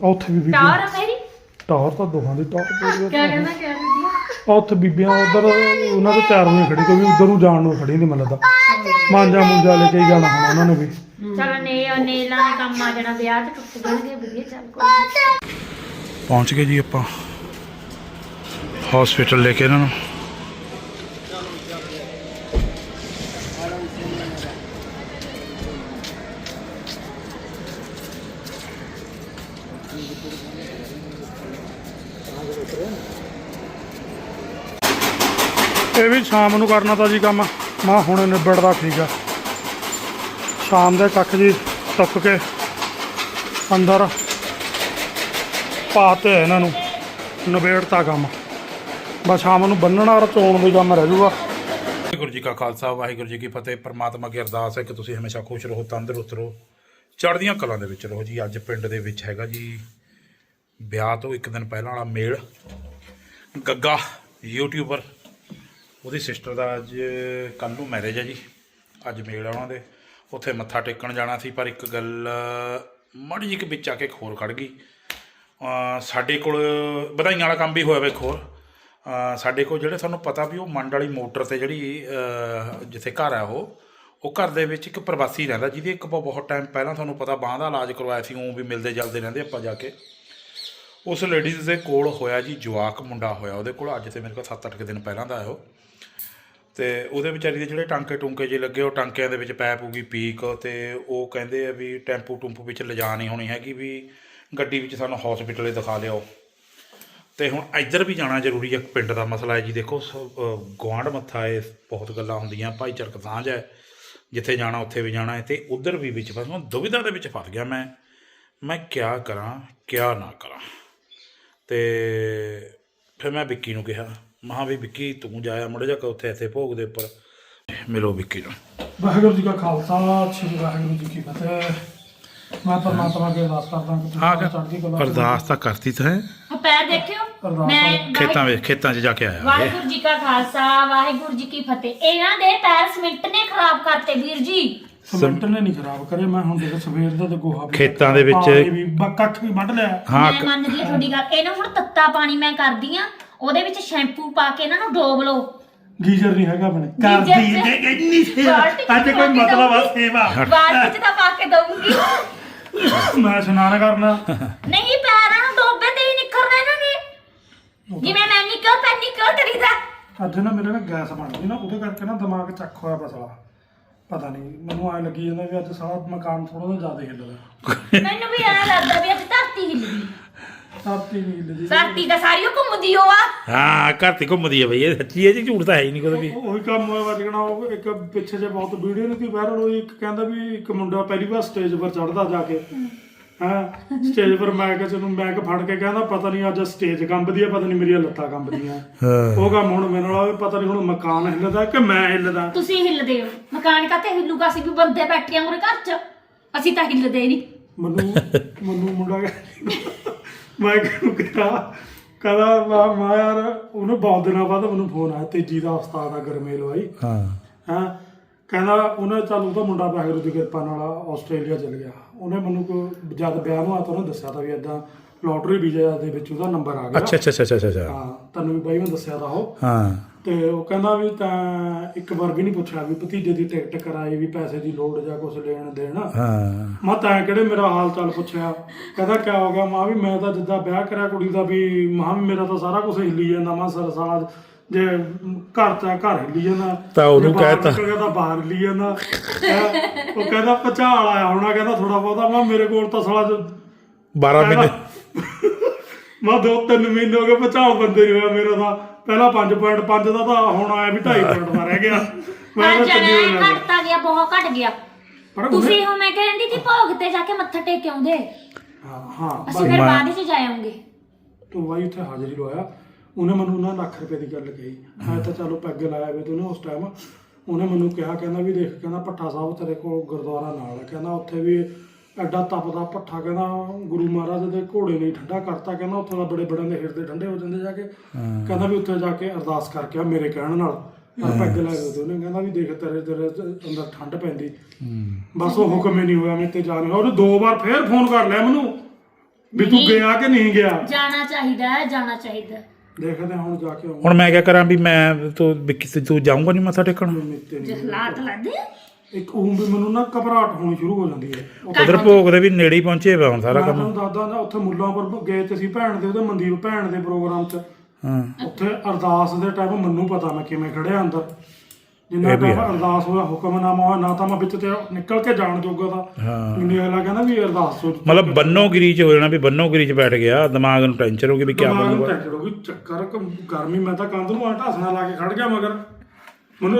ਆ ਉੱਥੇ ਵੀ ਬੀਬੀਆਂ ਟਾਰ ਆ ਮੇਰੀ? ਟੌਰ ਤਾਂ ਦੋਹਾਂ ਦੀ ਟੌਰ ਪੂਰੀ ਕਿਆ ਕਹਿੰਦਾ ਕਿਆ ਆ ਉੱਥੇ ਬੀਬੀਆਂ ਉਧਰ ਉਹਨਾਂ ਦੇ ਤਿਆਰ ਹੋਈਆਂ ਖੜੀ ਕੋਈ ਵੀ ਉਧਰ ਨੂੰ ਜਾਣ ਨੂੰ ਖੜੀ ਨਹੀਂ ਮੈਨੂੰ ਲੱਗਦਾ। ਮਾਂਜਾ ਮੁੰਜਾ ਲੈ ਕੇ ਹੀ ਜਾਣਾ ਹੁਣ ਉਹਨਾਂ ਨੇ ਵੀ। ਚਲ ਨੇ ਨੇਲਾਂ ਦੇ ਕੰਮ ਆ ਜਾਣਾ ਵਿਆਹ ਤੇ ਟੁੱਟ ਜਾਣਗੇ ਵਧੀਆ ਚੱਲ ਕੋਈ ਪਹੁੰਚ ਗਏ ਜੀ ਆਪਾਂ। ਹਸਪੀਟਲ ਲੈ ਕੇ ਇਹਨਾਂ ਨੂੰ। ਇਹ ਵੀ ਸ਼ਾਮ ਨੂੰ ਕਰਨਾ ਤਾਂ ਜੀ ਕੰਮ। ਮੈਂ ਹੁਣ ਨਿਬੜਦਾ ਠੀਕ ਆ। ਸ਼ਾਮ ਦੇ ਕੱਖ ਜੀ ਟੱਪ ਕੇ ਅੰਦਰ ਪਾਤੇ ਆ ਇਹਨਾਂ ਨੂੰ, ਨਿਬੇੜਤਾ ਕੰਮ। ਬਸ ਸ਼ਾਮ ਨੂੰ ਬੰਨਣਾ ਰਚਾਉਣ ਦਾ ਕੰਮ ਰਹਿ ਜੂਗਾ। ਵਾਹਿਗੁਰੂ ਜੀ ਕਾ ਖਾਲਸਾ, ਵਾਹਿਗੁਰੂ ਜੀ ਕੀ ਫਤਿਹ। ਪਰਮਾਤਮਾ ਕੀ ਅਰਦਾਸ ਹੈ ਕਿ ਤੁਸੀਂ ਹਮੇਸ਼ਾ ਖੁਸ਼ ਰਹੋ, ਤੰਦਰੁਸਤ ਰਹੋ। ਚੜ੍ਹਦੀਆਂ ਕਲਾਂ ਦੇ ਵਿੱਚ ਰਹੋ ਜੀ। ਅੱਜ ਪਿੰਡ ਦੇ ਵਿੱਚ ਹੈਗਾ ਜੀ ਵਿਆਹ ਤੋਂ ਇੱਕ ਦਿਨ ਪਹਿਲਾਂ ਵਾਲਾ ਮੇਲ। ਗੱਗਾ ਯੂਟਿਊਬਰ ਉਹਦੀ ਸਿਸਟਰ ਦਾ ਅੱਜ, ਕੱਲ੍ਹ ਨੂੰ ਮੈਰਿਜ ਹੈ ਜੀ। ਅੱਜ ਮੇਲ ਆ ਉਹਨਾਂ ਦੇ। ਉੱਥੇ ਮੱਥਾ ਟੇਕਣ ਜਾਣਾ ਸੀ, ਪਰ ਇੱਕ ਗੱਲ ਮਾੜੀ ਜਿਹੀ ਕਿ ਵਿੱਚ ਆ ਕੇ ਖੋਰ ਖੜ ਗਈ। ਸਾਡੇ ਕੋਲ ਵਧਾਈਆਂ ਵਾਲਾ ਕੰਮ ਵੀ ਹੋਇਆ ਵਾ ਇੱਕ ਹੋਰ। ਸਾਡੇ ਕੋਲ ਜਿਹੜੇ ਤੁਹਾਨੂੰ ਪਤਾ ਵੀ ਉਹ ਮੰਡ ਵਾਲੀ ਮੋਟਰ ਤੇ ਜਿਹੜੀ ਜਿੱਥੇ ਘਰ ਆ ਉਹ ਉਹ ਘਰ ਦੇ ਵਿੱਚ ਇੱਕ ਪ੍ਰਵਾਸੀ ਰਹਿੰਦਾ, ਜਿਹਦੀ ਇੱਕ ਆਪਾਂ ਬਹੁਤ ਟਾਈਮ ਪਹਿਲਾਂ ਤੁਹਾਨੂੰ ਪਤਾ ਬਾਂਹ ਦਾ ਇਲਾਜ ਕਰਵਾਇਆ ਸੀ ਉਹ ਵੀ ਮਿਲਦੇ ਜਲਦੇ ਰਹਿੰਦੇ ਆਪਾਂ ਜਾ ਕੇ। ਉਸ ਲੇਡੀਜ਼ ਦੇ ਕੋਲ ਹੋਇਆ ਜੀ, ਜਵਾਕ ਮੁੰਡਾ ਹੋਇਆ ਉਹਦੇ ਕੋਲ, ਅੱਜ ਤੇ ਮੇਰੇ ਕੋਲ 7-8 ਦਿਨ ਪਹਿਲਾਂ ਦਾ ਆਇਆ ਉਹ। ਤੇ ਉਹਦੇ ਵਿਚਾਰੀ ਦੇ ਜਿਹੜੇ ਟਾਂਕੇ ਟੁੰਕੇ ਜੇ ਲੱਗੇ, ਉਹ ਟਾਂਕਿਆਂ ਦੇ ਵਿੱਚ ਪੈਪ ਹੋਗੀ ਪੀਕ ਤੇ ਉਹ ਕਹਿੰਦੇ ਆ ਵੀ ਟੈਂਪੂ ਟੁੰਪੂ ਵਿੱਚ ਲਿਜਾ ਨਹੀਂ ਹੋਣੀ ਹੈਗੀ ਵੀ ਗੱਡੀ ਵਿੱਚ ਸਾਨੂੰ ਹਸਪੀਟਲੇ ਦਿਖਾ ਲਿਓ ਤੇ ਹੁਣ ਇੱਧਰ ਵੀ ਜਾਣਾ ਜ਼ਰੂਰੀ ਹੈ ਪਿੰਡ ਦਾ ਮਸਲਾ ਹੈ ਜੀ। ਦੇਖੋ ਗਵਾਂਡ ਮੱਥਾ ਹੈ ਬਹੁਤ ਗੱਲਾਂ ਹੁੰਦੀਆਂ, ਭਾਈਚਾਰਕ ਸਾਂਝ ਹੈ। ਜਿੱਥੇ ਜਾਣਾ, ਉੱਥੇ ਵੀ ਜਾਣਾ ਹੈ ਤੇ ਉਧਰ ਵੀ ਵਿੱਚ ਫਸ ਮੈਂ ਦੁਵਿਧਾ ਦੇ ਵਿੱਚ ਫਸ ਗਿਆ ਮੈਂ। ਮੈਂ ਕਿਆ ਕਰਾਂ, ਕਿਆ ਨਾ ਕਰਾਂ। ਤੇ ਫਿਰ ਮੈਂ ਵਿੱਕੀ ਨੂੰ ਕਿਹਾ ਮਹਾ ਵੀ ਵਿੱਕੀ ਤੂੰ ਜਾਇਆ ਮੁੜ ਜਾ ਕੇ ਉੱਥੇ ਇੱਥੇ ਭੋਗ ਦੇ ਉੱਪਰ। ਮਿਲੋ ਵਿੱਕੀ ਨੂੰ। ਵਾਹਿਗੁਰੂ ਜੀ ਕਾ ਖਾਲਸਾ ਸ੍ਰੀ ਵਾਹਿਗੁਰੂ ਜੀ ਕੀ ਫਤਿਹ। ਮੈਂ ਪਰਮਾਤਮਾ ਅੱਗੇ ਅਰਦਾਸ ਕਰਦਾ ਕਿ ਤੁਸੀਂ ਹਾਂ ਚੜ੍ਹਦੀ ਕਲਾ ਅਰਦਾਸ ਤਾਂ ਕਰਤੀ ਤਾਂ ਹੈ। ਪੈਰ ਦੇਖਿਓ। ਮੈਂ ਖੇਤਾਂ ਵਿੱਚ ਖੇਤਾਂ 'ਚ ਜਾ ਕੇ ਆਇਆ। ਵਾਹਿਗੁਰੂ ਜੀ ਕਾ ਖਾਲਸਾ ਵਾਹਿਗੁਰੂ ਜੀ ਕੀ ਫਤਿਹ। ਇਹਨਾਂ ਦੇ ਪੈਰ ਸਿਮਿੰਟ ਨੇ ਖਰਾਬ ਕਰਤੇ ਵੀਰ ਜੀ। ਸਿਮੈਂਟ ਨੇ ਨਹੀਂ ਖਰਾਬ ਕਰੇ ਮੈਂ ਹੁਣ ਦੇਖ ਸਵੇਰ ਦਾ ਤੇ ਗੋਹਾ ਵੀ ਖੇਤਾਂ ਦੇ ਵਿੱਚ- ਵੀ ਕੱਖ ਵੀ ਵੱਢ ਲਿਆ। ਹਾਂ ਮੈਂ ਮੰਨਦੀ ਤੁਹਾਡੀ ਗੱਲ। ਇਹਨੂੰ ਹੁਣ ਤੱਤਾ ਪਾਣੀ ਮੈਂ ਕਰਦੀ ਆ ਉਹਦੇ ਵਿੱਚ ਸ਼ੈਂਪੂ ਪਾ ਕੇ ਇਹਨਾਂ ਨੂੰ ਡੋਬ ਲਓ। ਗੀਜ਼ਰ ਨਹੀਂ ਹੈਗਾ ਆਪਣੇ। ਕਰਦੀ ਚ- ਤੇ ਇੰਨੀ ਸੇਵਾ ਬਾਲਟੀ ਚ ਅੱਜ ਕੋਈ ਮਤਲਬ ਆ ਦਊਂਗੀ। ਸੇਵਾ। ਬਾਅਦ ਵਿੱਚ ਤਾਂ ਪਾ ਕੇ ਦਊਂਗੀ। ਮੈਂ ਇਸ਼ਨਾਨ ਕਰਨਾ। ਨਹੀਂ ਪੈਰਾਂ ਨੂੰ ਡੋਬੇ ਤੇ ਹੀ ਨਿਕਲਣਾ ਇਹਨਾਂ ਨੇ। ਜਿਵੇਂ ਮੈਂ ਨਿਕਲ ਪੈ ਨਿਕਲ ਕਰੀਦਾ। ਅੱਜ ਨਾ ਮੇਰੇ ਨਾਲ ਗੈਸ ਬਣ ਗਈ ਨਾ ਉਹਦੇ ਕਰਕੇ ਨਾ ਦਿਮਾਗ ਚੱਕ ਹੋਇਆ ਬਸਲਾ ਪਤਾ ਨਹੀਂ ਮੈਨੂੰ ਐ ਲੱਗੀ ਜਾਂਦਾ ਵੀ ਅੱਜ ਸਾਰਾ ਮਕਾਨ ਥੋੜਾ ਜਿਹਾ ਜ਼ਿਆਦਾ ਹਿੱਲਦਾ। ਮੈਨੂੰ ਵੀ ਐਂ ਲੱਗਦਾ ਵੀ ਅੱਜ ਧਰਤੀ ਹਿੱਲ ਗਈ। ਨਹੀਂ ਤਾਂ ਸਾਰੀ ਓ ਘੁੰਮਦੀ ਓ ਆ। ਹਾਂ ਘਰ ਤੇ ਘੁੰਮਦੀ ਹੈ ਬਈ ਇਹ ਸੱਚੀ ਹੈ ਜੀ ਝੂਠ ਤਾਂ ਹੈ ਹੀ ਨਹੀਂ ਕੋਈ ਵੀ। ਉਹੀ ਕੰਮ ਹੋਇਆ ਵੱਜਣਾ ਉਹ ਇੱਕ ਪਿੱਛੇ ਜੇ ਬਹੁਤ ਵੀਡੀਓ ਨਹੀਂ ਸੀ ਵਾਇਰਲ ਹੋਈ ਇੱਕ ਕਹਿੰਦਾ ਵੀ ਇੱਕ ਮੁੰਡਾ ਪਹਿਲੀ ਵਾਰ ਸਟੇਜ 'ਪਰ ਚੜਦਾ ਜਾ ਕੇ। ਹਾਂ ਸਟੇਜ 'ਪਰ ਮੈਂ ਕਿਹਾ ਚਲੋ ਮੈਕ ਫੜ ਕੇ ਕਹਿੰਦਾ ਪਤਾ ਨਹੀਂ ਅੱਜ ਸਟੇਜ ਕੰਬਦੀ ਆ ਪਤਾ ਨਹੀਂ ਮੇਰੀਆਂ ਲੱਤਾਂ ਕੰਬਦੀਆਂ ਉਹ ਕੰਮ ਹੁਣ ਮੇਰੇ ਨਾਲ ਪਤਾ ਨਹੀਂ ਹੁਣ ਮਕਾਨ ਹਿੱਲਦਾ ਕਿ ਮੈਂ ਹਿੱਲਦਾ। ਤੁਸੀਂ ਹਿੱਲਦੇ ਹੋ ਮਕਾਨ ਕਾਤੇ ਹਿੱਲੂਗਾ? ਸੀ ਵੀ ਬੰਦੇ ਬੈਠੇ ਆ ਉਰੇ ਘਰ 'ਚ। ਅਸੀਂ ਤਾਂ ਹਿੱਲਦੇ ਨਹੀਂ। ਮੈਨੂੰ ਮੈਨੂੰ ਮੁੰਡਾ ਕਹਿੰਦਾ- ਮੈਂ ਕਿਹਨੂੰ ਕਿਹਾ? ਕਹਿੰਦਾ ਮੈਂ ਮੈਂ ਯਾਰ ਉਹਨੂੰ ਬਹੁਤ ਦਿਨਾਂ ਬਾਅਦ ਮੈਨੂੰ ਫੋਨ ਆਇਆ ਤੇਜੀ ਦਾ ਉਸਤਾਦ ਆ ਗਰਮੇਲ ਵਾਈ ਹਾਂ। ਹਾਂ? ਕਹਿੰਦਾ ਉਹਨੇ ਚੱਲ ਉਹਦਾ ਮੁੰਡਾ ਵਾਹਿਗੁਰੂ ਦੀ ਕਿਰਪਾ ਨਾਲ ਆਸਟ੍ਰੇਲੀਆ ਚਲ ਗਿਆ। ਉਹਨੇ ਮੈਨੂੰ ਕੋ ਜਦ ਵਿਆਹ ਨੂੰ ਆ ਤਾਂ ਉਹਨੇ ਦੱਸਿਆ ਤਾਂ ਵੀ ਇਦਾਂ ਲੋਟਰੀ ਵੀਜ਼ਾ ਦੇ ਵਿੱਚ ਉਹਦਾ ਨੰਬਰ ਆ ਗਿਆ। ਅੱਛਾ ਅੱਛਾ ਅੱਛਾ ਅੱਛਾ ਅੱਛਾ। ਹਾਂ ਤੈਨੂੰ ਵੀ ਬਾਈ ਮੈਂ ਦੱਸਿਆ ਤਾਂ ਉਹ। ਹਾਂ। ਤੇ ਉਹ ਕਹਿੰਦਾ ਵੀ ਤਾਂ ਇੱਕ ਵਾਰ ਵੀ ਨਹੀਂ ਪੁੱਛਿਆ ਵੀ ਭਤੀਜੇ ਦੀ ਟਿਕਟ ਕਰਾਈ ਵੀ ਪੈਸੇ ਦੀ ਲੋੜ ਜਾਂ ਕੁਝ ਲੈਣ ਦੇਣ। ਹਾਂ। ਮੈਂ ਤਾਂ ਕਿਹੜੇ ਮੇਰਾ ਹਾਲ ਚਾਲ ਪੁੱਛਿਆ? ਕਹਿੰਦਾ ਕਿਆ ਹੋ ਗਿਆ? ਮਾਂ ਵੀ ਮੈਂ ਤਾਂ ਜਿੱਦਾਂ ਵਿਆਹ ਕਰਿਆ ਕੁੜੀ ਦਾ ਵੀ ਮਾਂ ਵੀ ਮੇਰਾ ਤਾਂ ਸਾਰਾ ਕੁਝ ਹਿੱਲੀ ਜਾਂਦਾ ਮਾਂ ਸਰਸਾਜ ਜੇ ਘਰ ਤਾਂ ਘਰ ਹਿੱਲੀ ਜਾਂਦਾ। ਤਾਂ ਉਹਨੂੰ ਜੇ ਬਾਹਰ ਕਹਿ ਤਾ। ਨਿਕਲ ਗਿਆ ਤਾਂ ਬਾਹਰ ਹਿੱਲੀ ਜਾਂਦਾ। ਉਹ ਕਹਿੰਦਾ ਪਚਾਲ ਆਇਆ ਹੋਣਾ ਕਹਿੰਦਾ ਥੋੜਾ ਬਹੁਤਾ ਮੈਂ ਮੇਰੇ ਕੋਲ ਤਾਂ ਸਾਲਾ ਜੋ- 12 ਮਹੀਨੇ। ਮੈਂ ਦੋ ਤਿੰਨ ਮਹੀਨੇ ਹੋ ਗਏ ਪਚਾਲ ਬੰਦੇ ਨਹੀਂ ਹੋਇਆ ਮੇਰਾ ਤਾਂ। ਪਹਿਲਾਂ 5.5 ਦਾ ਤਾਂ ਹੁਣ ਆਇਆ ਵੀ 2.5 ਪੁਆਇੰਟ ਦਾ ਰਹਿ ਗਿਆ। ਮੈਂ ਹਾਂ ਤਾਂ ਚੰਗੀ ਹੋ। ਘਟਤਾ ਗਿਆ ਬਹੁਤ ਘਟ ਗਿਆ। ਪਰ ਤੁਸੀਂ ਹੁਣ ਮੈਂ ਕਹਿੰਦੀ ਸੀ ਭੋਗ ਤੇ ਜਾ ਕੇ ਮੱਥਾ ਟੇਕ ਆਉਂਦੇ। ਹਾਂ ਹਾਂ ਅਸੀਂ ਫਿਰ ਬਾਅਦ ਵਿੱਚ ਜਾਵਾਂਗੇ ਤੂੰ ਬਾਈ ਉੱਥੇ ਹਾਜ਼ਰੀ ਲਵਾਇਆ। ਉਹਨੇ ਮੈਨੂੰ ਨਾ ਲੱਖ ਰੁਪਏ ਦੀ ਗੱਲ ਕਹੀ। ਮੈਂ ਤਾਂ ਚਲੋ ਪੈਗ ਲਾਇਆ ਵੇ ਤੂੰ ਉਸ ਟਾਈਮ ਉਹਨੇ ਮੈਨੂੰ ਕਿਹਾ ਕਹਿੰਦਾ ਵੀ ਦੇਖ ਕਹਿੰਦਾ ਭੱਠਾ ਸਾਹਿਬ ਤੇਰੇ ਕੋਲ ਗੁਰਦੁਆਰਾ ਨਾਲ ਹੈ ਕਹਿੰਦਾ ਉੱਥੇ ਵੀ ਐਡਾ ਤਪਦਾ ਭੱਠਾ ਕਹਿੰਦਾ ਗੁਰੂ ਮਹਾਰਾਜ ਦੇ ਘੋੜੇ ਨੇ ਠੰਡਾ ਕਰਤਾ ਕਹਿੰਦਾ ਉੱਥੇ ਦਾ ਬੜੇ ਬੜਿਆਂ ਦੇ ਹਿਰਦੇ ਠੰਡੇ ਹੋ ਜਾਂਦੇ ਜਾ ਕੇ। ਕਹਿੰਦਾ ਵੀ ਉੱਥੇ ਜਾ ਕੇ ਅਰਦਾਸ ਕਰਕੇ ਆ ਮੇਰੇ ਕਹਿਣ ਨਾਲ। ਮੈਂ ਪੈਗ ਲਾਇਆ ਵੇ ਉਹਨੇ ਕਹਿੰਦਾ ਵੀ ਦੇਖ ਤੇਰੇ ਤੇਰੇ ਅੰਦਰ ਠੰਡ ਪੈਂਦੀ। ਬਸ ਉਹ ਹੁਕਮ ਹੀ ਨਹੀਂ ਹੋਇਆ ਮੇਰੇ ਤੇ ਜਾਣ ਉਹਨੇ ਦੋ ਵਾਰ ਫੇਰ ਫੋਨ ਕਰ ਲਿਆ ਮੈਨੂੰ ਵੀ ਤੂੰ। ਗਿਆ ਕਿ ਨਹੀਂ ਗਿਆ? ਜਾਣਾ ਚਾਹੀਦਾ ਹੈ ਜਾਣਾ ਚਾਹੀਦਾ ਹੈ। ਦੇਖਦੇ ਹਾਂ ਹੁਣ ਜਾ ਕੇ ਆਉਂਗਾ ਹੁਣ ਮੈਂ ਕਿਆ ਕਰਾਂ ਵੀ ਮੈਂ ਤੂੰ ਵੀ ਕਿਸੇ ਤੂੰ ਜਾਊਂਗਾ ਨਹੀਂ ਮੱਥਾ ਟੇਕਣ? ਨਿੱਤੇ ਜੇ ਇੱਕ ਉਹ ਵੀ ਮੈਨੂੰ ਨਾ ਘਬਰਾਹਟ ਹੋਣੀ ਸ਼ੁਰੂ ਹੋ ਜਾਂਦੀ ਹੈ। ਉੱਥੇ ਉਧਰ ਭੋਗ ਦੇ ਵੀ ਨੇੜੇ ਹੀ ਪਹੁੰਚੇ ਵਾ ਹੁਣ ਸਾਰਾ ਮੈਂ ਕੰਮ। ਤੁਹਾਨੂੰ ਦੱਸਦਾ ਨਾ ਉੱਥੇ ਮੁੱਲਾਂਪੁਰ ਗਏ ਤੇ ਸੀ ਭੈਣ ਦੇ ਉਹਦੇ ਮਨਦੀਪ ਭੈਣ ਦੇ ਪ੍ਰੋਗਰਾਮ 'ਚ। ਹਾਂ। ਉੱਥੇ ਅਰਦਾਸ ਦੇ ਟਾਈਮ ਮੈਨੂੰ ਪਤਾ ਮੈਂ ਕਿਵੇਂ ਖੜਿਆ ਅੰਦਰ। ਜਿੰਨਾ ਇਹ ਵੀ ਟਾਈਮ ਹੈ। ਅਰਦਾਸ ਹੋਇਆ ਹੁਕਮਨਾਮਾ ਹੋਇਆ ਨਾ ਤਾਂ ਮੈਂ ਵਿੱਚ ਤੇ ਨਿਕਲ ਕੇ ਜਾਣ ਜੋਗਾ ਤਾਂ। ਹਾਂ। ਮੈਨੂੰ ਅਗਲਾ ਕਹਿੰਦਾ ਵੀ ਅਰਦਾਸ ਸੋਚ ਮਤਲਬ ਬੰਨੋਗਿਰੀ ਚ ਹੋ ਜਾਣਾ ਵੀ ਬੰਨੋਗਿਰੀ ਚ ਬੈਠ ਗਿਆ ਦਿਮਾਗ ਨੂੰ ਟੈਨਸ਼ਨ ਹੋ ਗਈ ਵੀ ਕੀ ਦਿਮਾਗ ਨੂੰ ਬਣੂਗਾ ਟੈਨਸ਼ਨ ਹੋ ਗਈ ਚੱਕਰ ਕ- ਗਰਮੀ ਮੈਂ ਤਾਂ ਕੰਧ ਨੂੰ ਢਾਸਣਾ ਲਾ ਕੇ ਖੜ ਗਿਆ ਮਗਰ। ਮੈਨੂੰ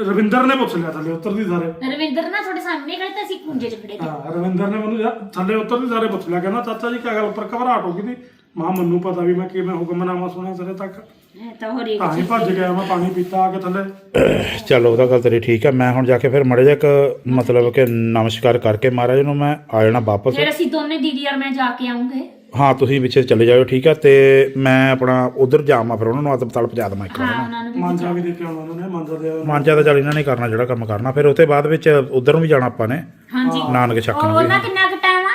ਰਵਿੰਦਰ ਨੇ ਪੁੱਛ ਲਿਆ ਥੱਲੇ ਉਤਰਦੀ ਸਾਰੇ। ਰਵਿੰਦਰ ਨਾ ਤੁਹਾਡੇ ਸਾਹਮਣੇ ਖੜੇ ਤਾਂ ਅਸੀਂ ਕੁੰਜੇ 'ਚ ਖੜੇ ਤੇ ਹਾਂ ਰਵਿੰਦਰ ਨੇ ਮੈਨੂੰ ਜਾ- ਥੱਲੇ ਉਤਰਦੀ ਸਾਰੇ ਪੁੱਛ ਲਿਆ ਕਹਿੰਦਾ ਚਾਚਾ ਜੀ ਕੀ ਗੱਲ ਉੱਪਰ ਘਬਰਾਹਟ ਹੋ ਗਈ ਸੀ? ਮਾਂ ਮੈਨੂੰ ਪਤਾ ਵੀ ਮੈਂ ਕਿਵੇਂ ਹੁਕਮਨਾਮਾ ਸੁਣਿਆ ਸਿਰੇ ਤੱਕ। ਇਹ ਤਾਂ ਹੋਰ ਇੱਕ ਤਾਂ ਹੀ ਭੱਜ ਗਿਆ ਮੈਂ ਪਾਣੀ ਪੀਤਾ ਆ ਕੇ ਥੱਲੇ। ਚਲ ਉਹਦਾ ਗੱਲ ਤੇਰੀ ਠੀਕ ਹੈ ਮੈਂ ਹੁਣ ਜਾ ਕੇ ਫਿਰ ਮੜੇ ਜਾ ਇੱਕ ਮਤਲਬ ਕਿ ਨਮਸਕਾਰ ਕਰਕੇ ਮਹਾਰਾਜ ਨੂੰ ਮੈਂ ਆ ਜਾਣਾ ਵਾਪਸ। ਫਿਰ ਅਸੀਂ ਦੋਨੇ ਦੀਦੀ ਔਰ ਮੈਂ ਜਾ ਕੇ ਆਉਂਗੇ। ਹਾਂ ਤੁਸੀਂ ਪਿੱਛੇ ਚਲੇ ਜਾਓ ਠੀਕ ਹੈ ਤੇ ਮੈਂ ਆਪਣਾ ਉਧਰ ਜਾਵਾਂ ਫਿਰ ਉਹਨਾਂ ਨੂੰ ਹਸਪਤਾਲ ਪਹੁੰਚਾ ਦੇਵਾਂ ਇੱਕ ਵਾਰ ਹਾਂ ਨਾ ਉਹਨਾਂ ਨੂੰ ਵੀ ਮਾਂਜਾ ਵੀ ਦੇ ਕੇ ਆਉਣਾ ਉਹਨਾਂ ਨੇ ਮਾਂਜਾ ਦੇ ਆਉਣਾ। ਮਾਂਜਾ ਤਾਂ ਚੱਲ ਇਹਨਾਂ ਨੇ ਕਰਨਾ ਜਿਹੜਾ ਕੰਮ ਕਰਨਾ। ਫਿਰ ਉਹਦੇ ਬਾਅਦ ਵਿੱਚ ਉਧਰ ਨੂੰ ਵੀ ਜਾਣਾ ਆਪਾਂ ਨੇ ਹਾਂਜੀ। ਨਾਨਕ ਛੱਕਣ ਉਹ ਵੀ। ਨਾ ਕਿੰਨਾ ਕੁ ਟਾਈਮ ਆ?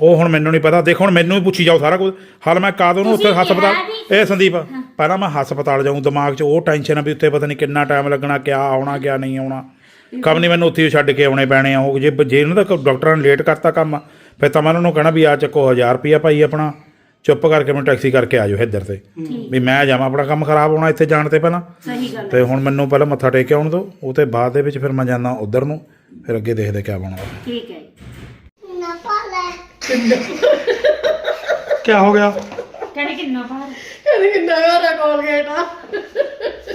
ਉਹ ਹੁਣ ਮੈਨੂੰ ਨਹੀਂ ਪਤਾ ਦੇਖ ਹੁਣ ਮੈਨੂੰ ਹੀ ਪੁੱਛੀ ਜਾਓ ਸਾਰਾ ਕੁਝ। ਹਾਲ ਮੈਂ ਕਾਦੋਂ ਨੂੰ ਉੱਥੇ ਹਸਪਤਾਲ ਵੀ- ਇਹ ਸੰਦੀਪ ਪਹਿਲਾਂ ਮੈਂ ਹਸਪਤਾਲ ਜਾਊਂ ਦਿਮਾਗ 'ਚ ਉਹ ਟੈਨਸ਼ਨ ਆ ਵੀ ਉੱਥੇ ਪਤਾ ਨਹੀਂ ਕਿੰਨਾ ਟਾਈਮ ਲੱਗਣਾ ਕਿਆ ਆਉਣਾ ਕਿਆ ਨਹੀਂ ਆਉਣਾ। ਕੰਮ ਨਹੀਂ ਮੈਨੂੰ ਉੱਥੇ ਹੀ ਛੱਡ ਕੇ ਆਉਣੇ ਪੈਣੇ ਆ ਉਹ ਜੇ ਜੇ ਇਹਨਾਂ ਦਾ ਡਾਕਟਰਾਂ ਨੇ ਲੇਟ ਕਰਤਾ ਕੰਮ ਫਿਰ ਤਾਂ ਮੈਂ ਉਹਨਾਂ ਨੂੰ ਕਹਿਣਾ ਵੀ ਆ ਚੱਕੋ 1000 ਰੁਪਿਆ ਭਾਈ ਆਪਣਾ ਚੁੱਪ ਕਰਕੇ ਮੈਨੂੰ ਟੈਕਸੀ ਕਰਕੇ ਆ ਜਾਓ ਇੱਧਰ ਤੇ। ਵੀ ਮੈਂ ਜਾਵਾਂ ਆਪਣਾ ਕੰਮ ਖਰਾਬ ਹੋਣਾ ਇੱਥੇ ਜਾਣ ਤੇ ਪਹਿਲਾਂ। ਸਹੀ ਗੱਲ ਤੇ ਹੁਣ ਮੈਨੂੰ ਪਹਿਲਾਂ ਮੱਥਾ ਟੇਕ ਕੇ ਆਉਣ ਦਿਓ ਉਹ ਤੇ ਬਾਅਦ ਦੇ ਵਿੱਚ ਫਿਰ ਮੈਂ ਜਾਂਦਾ ਉਧਰ ਨੂੰ ਫਿਰ ਅੱਗੇ ਦੇਖਦੇ ਕਿਆ ਬਣਦਾ। ਠੀਕ ਹੈ। ਕੀ ਹੋ। ਗਿਆ? ਕਹਿੰਦੇ ਕਿੰਨਾ ਭਾਰ ਕਹਿੰਦੀ ਕਿੰਨਾ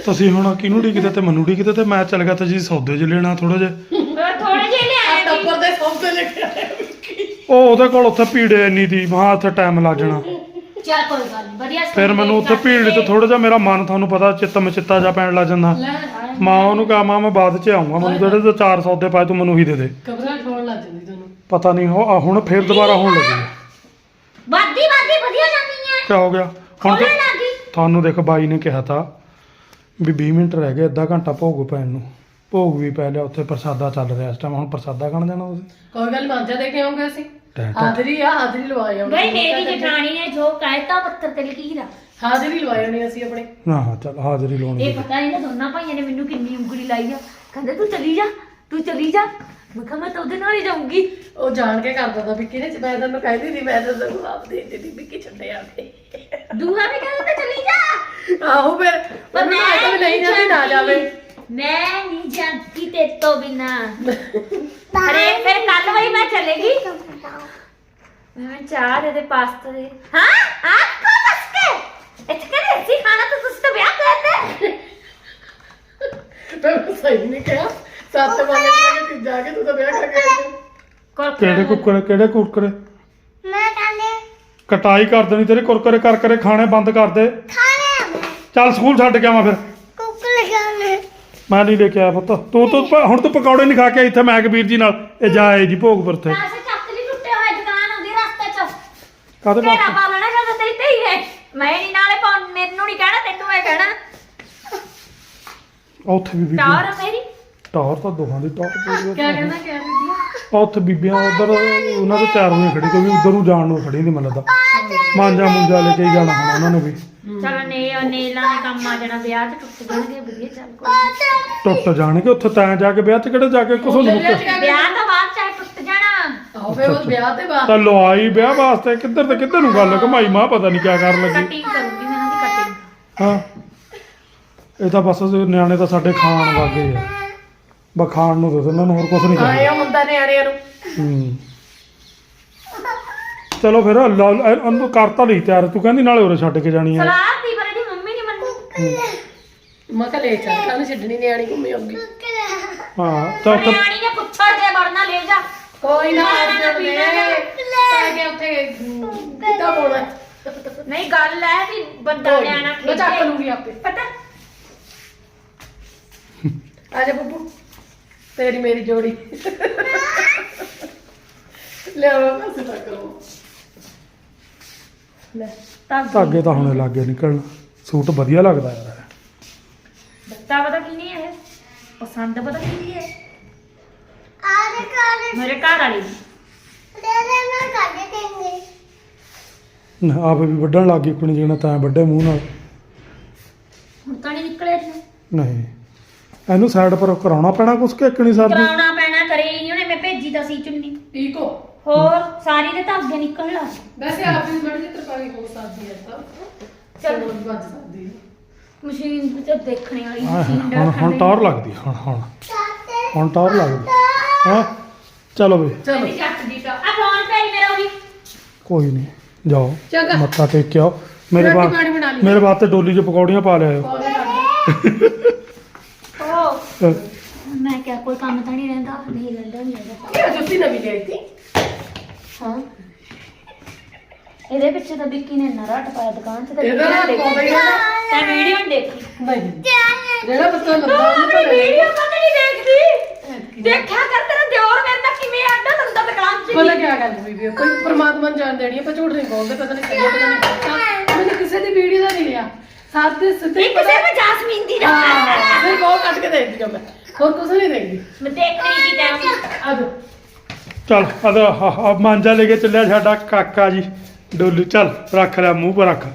ਤੁਸੀਂ ਹੁਣ ਕਿਹਨੂੰ ਢੀਕਦੇ ਤੇ ਮੈਨੂੰ ਢੀਕਦੇ ਤੇ ਮੈਂ ਚੱਲ ਗਿਆ ਤੇ ਜੀ ਸੌਦੇ 'ਚ ਲੈਣਾ ਥੋੜਾ ਜਿਹਾ। ਥੋੜੇ ਜਿਹੇ ਲਿਆਏ ਜੀ ਟੱਪਰ ਦੇ ਸੌਂਪੇ ਲੈ ਕੇ ਆਇਆ ਵਿੱਕੀ। ਉਹ ਉਹਦੇ ਕੋਲ ਉੱਥੇ ਭੀੜੇ ਇੰਨੀ ਦੀ ਮਹਾ ਉੱਥੇ ਟਾਈਮ ਲੱਗ ਜਾਣਾ। ਚੱਲ ਕੋਈ ਗੱਲ ਨੀ, ਵਧੀਆ ਫਿਰ ਮੈਨੂੰ ਉੱਥੇ ਭੀੜ ਤੇ ਥੋੜਾ ਜਿਹਾ ਮੇਰਾ ਮਨ ਤੁਹਾਨੂੰ ਪਤਾ ਚਿੱਤ ਮਚਿੱਤਾ ਜਾ ਪੈਣ ਲੱਗ ਜਾਂਦਾ। ਮਾਂ ਉਹਨੂੰ ਕਹਾ ਮਾਂ ਮੈਂ ਬਾਅਦ 'ਚ ਆਉਂਗਾ ਮੈਨੂੰ ਜਿਹੜੇ ਤੇ ਚਾਰ ਸੌਦੇ ਪਾਏ ਤੂੰ ਮੈਨੂੰ ਹੀ ਦੇ ਦੇ। ਘਬਰਾਹਟ ਹੋਣ ਲੱਗ ਜਾਂਦੀ ਤੁਹਾਨੂੰ। ਪਤਾ ਨਹੀਂ ਹੋ ਆ ਹੁਣ ਫੇਰ ਦੁਬਾਰਾ ਹੋਣ ਲੱਗੀ ਵਾਦੀ ਵਾਦੀ ਵਧੀਆ ਜਾਂਦੀ ਹੈ ਕੀ ਹੋ ਗਿਆ? ਹੁਣ ਖੋਲਣ ਤਾਂ ਲੱਗੀ। ਤੁਹਾਨੂੰ ਦੇਖ ਬਾਈ ਨੇ ਕਿਹਾ ਤਾ ਵੀ 20 ਮਿੰਟ ਰਹਿ ਗਏ ਅੱਧਾ ਘੰਟਾ ਭੋਗ ਪੈਣ ਨੂੰ। ਭੋਗ ਵੀ ਪੈ ਲਿਆ ਉੱਥੇ ਪ੍ਰਸਾਦਾ ਚੱਲ ਰਿਹਾ ਇਸ ਟਾਈਮ ਹੁਣ ਪ੍ਰਸਾਦਾ ਖਾਣ ਜਾਣਾ ਤੁਸੀਂ? ਕੋਈ ਗੱਲ ਮਾਂਜਾ ਦੇ ਕੇ ਆਉਂਗੇ ਅਸੀਂ। ਟੈਂਟ। ਹਾਜ਼ਰੀ ਆ ਹਾਜ਼ਰੀ ਲਵਾਏ ਆਉਣੀ ਬਈ ਮੇਰੀ ਜਠਾਣੀ ਨੇ ਜੋ ਕਹਿਤਾ ਪੱਤਰ ਤੇ ਲਕੀਰ ਆ ਹਾਜ਼ਰੀ ਲਵਾਏ ਆਉਣੀ ਅਸੀਂ ਆਪਣੇ। ਨਾ ਹਾਂ ਚੱਲ ਹਾਜ਼ਰੀ ਲਾਉਣੀ ਇਹ ਪਤਾ ਨਹੀਂ ਦੋਨਾਂ ਭਾਈਆਂ ਨੇ ਮੈਨੂੰ ਕਿੰਨੀ ਉਂਗਲੀ ਲਾਈ ਆ। ਕਹਿੰਦੇ ਤੂੰ ਚਲੀ ਜਾ ਤੂੰ ਚਲੀ ਜਾ। ਮੈਂ ਕਿਹਾ ਮੈਂ ਤਾਂ ਉਹਦੇ ਨਾਲ ਹੀ ਜਾਊਂਗੀ। ਉਹ ਜਾਣ ਕੇ ਕਰਦਾ ਤਾਂ ਵਿੱਕੀ ਨੇ ਮੈਂ ਤੈਨੂੰ ਕਹਿੰਦੀ ਸੀ ਮੈਂ ਤਾਂ ਤੈਨੂੰ ਆਪ ਦੇ ਦਿੱਤੀ ਵਿੱਕੀ ਛੱਡੇ ਆ ਕੇ ਦੂਹਾ ਵੀ ਕਹਿੰਦਾ ਤੂੰ ਚਲੀ ਜਾ। ਆਹੋ ਫਿਰ ਪਰ ਉਹਨੂੰ ਮੈਂ ਤਾਂ ਵੀ ਨਹੀਂ ਜਾਂਦੀ ਨਾ ਜਾਵੇ। ਮੈਂ ਨਹੀਂ ਜਾਂਦੀ ਤੇ ਤੋਂ ਬਿਨਾ ਅਰੇ ਫਿਰ ਕੱਲ ਵਈ ਮੈਂ ਚਲੇਗੀ ਮੈਂ ਚਾਹ ਦੇ ਦੇ ਪਾਸਤਾ ਦੇ ਹਾਂ ਆਪਕੋ ਬਸ ਕੇ ਇੱਥੇ ਕਰੇ ਸੀ ਖਾਣਾ ਤਾਂ ਤੁਸੀਂ ਤਾਂ ਵਿਆਹ ਕਰਦੇ ਮੈਂ ਸਹੀ ਨਹੀਂ ਕਿਹਾ ਸੱਤ ਵਜੇ ਤੱਕ ਤੂੰ ਜਾ ਕੇ ਤੂੰ ਤਾਂ ਵਿਆਹ ਕਰਕੇ ਆਈ ਕੋਲ ਕਿਹੜੇ ਕੁੱਕਰੇ ਕਿਹੜੇ ਕੁਰਕਰੇ ਮੈਂ ਕਹਿੰਦੇ ਕਟਾਈ ਕਰ ਦੇਣੀ ਤੇਰੇ ਕੁਰਕਰੇ ਕਰ ਕਰੇ ਖਾਣੇ ਬੰਦ ਕਰ ਦੇ ਖਾਣੇ ਚੱਲ ਸਕੂਲ ਛੱਡ ਕੇ ਆਵਾਂ ਫਿਰ ਕੁੱਕ ਲਗਾਉਣੇ ਮੈਂ ਨਹੀਂ ਲੈ ਕੇ ਆਇਆ ਪੁੱਤ। ਤੂੰ ਤੂੰ ਪ- ਹੁਣ ਤੂੰ ਪਕੌੜੇ ਨਹੀਂ ਖਾ ਕੇ ਆਈ ਇੱਥੇ ਮੈਂ ਕਬੀਰ ਜੀ ਨਾਲ। ਇਹ ਜਾਏ ਜੀ ਭੋਗਪੁਰ ਤੇ ਪੈਸੇ ਚੱਕ ਲਈ ਟੁੱਟੇ ਹੋਏ ਦੁਕਾਨ ਆਉਂਦੀ ਰਸਤੇ 'ਚ। ਕਾਹਦੇ ਤੇਰਾ ਵਾਸਤੇ? ਪਾ ਲੈਣਾ ਜਦੋਂ ਤੇਰੀ ਧੀ ਹੈ। ਮੈਂ ਨਹੀਂ ਨਾਲੇ ਪਾ ਮੈਨੂੰ ਨਹੀਂ ਕਹਿਣਾ ਤੈਨੂੰ ਇਹ ਕਹਿਣਾ। ਉੱਥੇ ਵੀ ਬੀਬੀਆਂ ਟੌਰ ਆ ਮੇਰੀ। ਟੌਰ ਤਾਂ ਦੋਹਾਂ ਦੀ ਟੌਰ ਪੂਰੀ ਕਿਆ ਕਹਿੰਦਾ ਕਿਆ ਕਹਿੰਦੀ ਆ ਉੱਥੇ ਬੀਬੀਆਂ ਉਧਰ ਉਹਨਾਂ ਦੇ ਚਾਰ ਵਜੇ ਖੜੀ ਕੋਈ ਵੀ ਉਧਰ ਨੂੰ ਜਾਣ ਨੂੰ ਖੜੀ ਨਹੀਂ ਮੈਨੂੰ ਲੱਗਦਾ ਮਾਂਜਾ ਮੁੰਜਾ ਲੈ ਕੇ ਹੀ ਜਾਣਾ ਹੁਣ ਉਹਨਾਂ ਨੂੰ ਵੀ। ਚਲ ਨੇ ਨੇਲਾਂ ਦੇ ਕੰਮ ਆ ਜਾਣਾ ਵਿਆਹ 'ਚ ਟੁੱਟ ਜਾਣਗੇ ਵਧੀਆ ਚੱਲ ਕੋਈ ਟੁੱਟ ਜਾਣਗੇ ਉੱਥੇ ਤਾਂ ਜਾ ਕੇ ਵਿਆਹ ਤੇ ਕਿਹੜੇ ਜਾ ਕੇ ਨੂੰ ਮੁੱਕ ਵਿਆਹ ਤੋਂ ਬਾਅਦ ਚਾਹੇ ਟੁੱਟ ਜਾਣਾ। ਫਿਰ ਉਹ ਵਿਆਹ ਤੇ ਬਾਅਦ ਤਾਂ ਲਵਾਈ ਵਿਆਹ ਵਾਸਤੇ ਕਿੱਧਰ ਤੇ ਕਿੱਧਰ ਨੂੰ ਗੱਲ ਘਮਾਈ ਮਾਂ ਪਤਾ ਨਹੀਂ ਕਿਆ ਕਰਨ ਲੱਗੀ। ਕਟਿੰਗ ਕਰੂੰਗੀ ਮੈਂ ਉਹਦੀ ਕਟਿੰਗ। ਹਾਂ। ਇਹ ਤਾਂ ਬਸ ਨਿਆਣੇ ਤਾਂ ਸਾਡੇ ਖਾਣ ਲੱਗੇ ਆ। ਬਸ ਖਾਣ ਨੂੰ ਦੱਸ ਇਹਨਾਂ ਨੂੰ ਹੋਰ ਕੁਝ ਨਹੀਂ ਚਾਹੀਦਾ। ਆਇਆ ਹੁੰਦਾ ਨਿਆਣਿਆਂ ਨੂੰ। ਹੂੰ। ਚਲੋ ਫਿਰ ਲਾ- ਉਹਨੂੰ ਕਰਤਾ ਲਈ ਤਿਆਰ। ਤੂੰ ਕਹਿੰਦੀ ਨਾਲੇ ਉਰੇ ਛੱਡ ਕੇ ਜਾਣੀ ਆ। ਸਲਾਹ ਦੀ ਪਰ ਇਹਦੀ ਮੰਮੀ ਨਹੀਂ ਮੰਨੀ ਮੈਂ ਕਿਹਾ ਲੈ ਚੱਲ ਕੱਲ ਛੱਡਣੀ ਨਿਆਣੀ ਘੁੰਮੀ ਆਉਂਗੀ ਹਾਂ ਤਾਂ ਉੱਥੇ ਨਿਆਣੀ ਨੇ ਪੁੱਛੜ ਜੇ ਵੜਨਾ ਲੈ ਜਾ। ਕੋਈ ਨਾ ਅੱਜ ਦੇ ਤਾਂ ਕਿ ਉੱਥੇ ਕਿੱਦਾਂ ਹੋਣਾ? ਨਹੀਂ ਗੱਲ ਹੈ ਵੀ ਬੰਦਾ ਕੋਈ ਨੀ, ਨਿਆਣਾ ਮੈਂ ਚੱਕ ਲੂੰਗੀ ਆਪੇ। ਪਤਾ? ਆ ਜਾ ਬੱਬੂ ਤੇਰੀ ਮੇਰੀ ਜੋੜੀ। ਲੈ ਆਵਾ ਪਾਸੇ ਤੱਕ ਲਓ ਲੈ। ਤਾਂ ਧਾਗੇ ਤਾਂ ਹੁਣੇ ਲੱਗੇ ਨਿਕਲਣ। ਸੂਟ ਵਧੀਆ ਲੱਗਦਾ ਯਾਰ। ਦਿੱਤਾ ਪਤਾ ਕੀ ਨਹੀਂ ਇਹ? ਪਸੰਦ ਪਤਾ ਕੀ ਹੈ? ਆਰੇ ਕਾਰੇ ਮੇਰੇ ਘਰ ਵਾਲੀ। ਦੀ। ਦੇ ਦੇ ਮੈਂ ਕੱਢ ਦੇਂਗੇ। ਆਪ ਵੀ ਵੱਢਣ ਲੱਗ ਗਈ ਕੁਣੀ ਜਿਹੜਾ ਤਾਂ ਵੱਡੇ ਮੂੰਹ ਨਾਲ। ਹੁਣ ਤਾਂ ਨਹੀਂ ਨਿਕਲੇ ਜੀ ਨਹੀਂ। ਇਹਨੂੰ ਸਾਈਡ ਪਰ ਕਰਾਉਣਾ ਪੈਣਾ ਕੁਛ ਕਿ ਇੱਕਣੀ ਸਰਦੀ ਕਰਾਉਣਾ ਪੈਣਾ ਕਰੇ ਹੀ ਨਹੀਂ ਉਹਨੇ ਮੈਂ ਭੇਜੀ ਤਾਂ ਸੀ ਚੁੰਨੀ। ਈਕੋ ਹੋਰ ਸਾਰੀ ਦੇ ਤਾਂ ਅੱਗੇ ਨਿਕਲ ਲਾ ਵੈਸੇ ਆਪ ਵੀ ਬੜੀ ਤਰਪਾਈ ਹੋ ਸਕਦੀ ਹੈ ਤਾਂ। ਚਲੋ ਵੱਜ ਸਕਦੀ ਹੈ ਮਸ਼ੀਨ ਤੇ ਦੇਖਣੇ ਵਾਲੀ ਹਾਂ, ਮਸ਼ੀਨ ਹੁਣ ਹੁਣ ਟੌਰ ਲੱਗਦੀ ਆ, ਹੁਣ ਹੁਣ। ਹੁਣ ਟੌਰ ਲੱਗਦੀ ਹਾਂ? ਚਲੋ ਵੀ ਚਲੋ। ਮੇਰੀ ਜੱਟ ਦੀ ਤਾਂ ਆ ਫੋਨ ਪੇ ਮੇਰਾ ਉਹ। ਵੀ ਕੋਈ ਨਹੀਂ ਜਾਓ। ਚੰਗਾ। ਮੱਥਾ ਟੇਕ ਕੇ ਆਓ। ਮੇਰੇ ਰੋਟੀ ਬਾਅਦ ਪਾਣੀ ਬਣਾ ਲਈ। ਮੇਰੇ ਬਾਅਦ ਤੇ ਡੋਲੀ 'ਚ ਪਕੌੜੀਆਂ ਪਾ ਲਿਆਓ ਪੌਦੇ ਮੈਂ ਕਿਹਾ ਕੋਈ ਕੰਮ ਤਾਂ ਨਹੀਂ ਰਹਿੰਦਾ ਨਹੀਂ ਰਹਿੰਦਾ ਨਹੀਂ ਰਹਿੰਦਾ। ਜੁੱਤੀ ਨਵੀਂ ਲਈ ਸੀ? ਹਾਂ। ਇਹਦੇ ਪਿੱਛੇ ਤਾਂ ਵਿੱਕੀ ਨੇ ਨਰਾ ਟਪਾਇਆ ਦੁਕਾਨ 'ਚ ਤਾਂ ਇਹਦਾ ਵੀਡੀਓ ਹੀ। ਤਾਂ ਨਹੀਂ ਦੇਖੀ। ਨਹੀਂ। ਜਿਹੜਾ ਪਤਾ ਲੱਗਾ ਉਹਨੂੰ ਆਪਣੀ ਤਾਂ ਵੀਡੀਓ ਕਦੇ ਨਹੀਂ ਦੇਖਦੀ। ਦੇਖਿਆ ਕਰ ਤੇਰਾ ਦਿਓਰ ਮੇਰੇ ਨਾਲ ਕਿਵੇਂ ਆਡਾ ਲੰਦਾ ਦੁਕਾਨ 'ਚ ਪਤਾ ਕੀ ਗੱਲ ਹੋਈ ਵੀ ਕੋਈ ਪ੍ਰਮਾਤਮਾ ਨੂੰ ਜਾਣ ਦੇਣੀ ਪਰ ਝੂਠ ਨਹੀਂ ਬੋਲਦੇ ਪਤਾ ਨਹੀਂ ਹੈ, ਪਤਾ ਨਹੀਂ ਗਲਤ ਮੈਨੂੰ ਕਿਸੇ ਦੀ ਵੀਡੀਓ ਦਾ ਨਹੀਂ ਲਿਆ। ਸਾਦੇ ਸਿੱਧੇ ਕਿਸੇ ਨੂੰ ਜਾਸਮੀਨ ਦੀ ਨਾ। ਫਿਰ ਬਹੁਤ ਕੱਟ ਕੇ ਦੇਖਦੀ ਹਾਂ ਮੈਂ। ਹੋਰ ਕੁਝ ਨਹੀਂ ਦੇਖਦੀ। ਮੈਂ ਦੇਖ ਰਹੀ ਸੀ ਟਾਈਮ ਆ ਜਾਓ। ਚੱਲ ਆ ਮਾਂਜਾ ਲੈ ਕੇ ਚੱਲਿਆ ਸਾਡਾ ਕਾਕਾ ਜੀ। ਡੋਲੀ ਚੱਲ ਰੱਖ ਲਿਆ ਮੂੰਹ ਪਰ ਰੱਖ।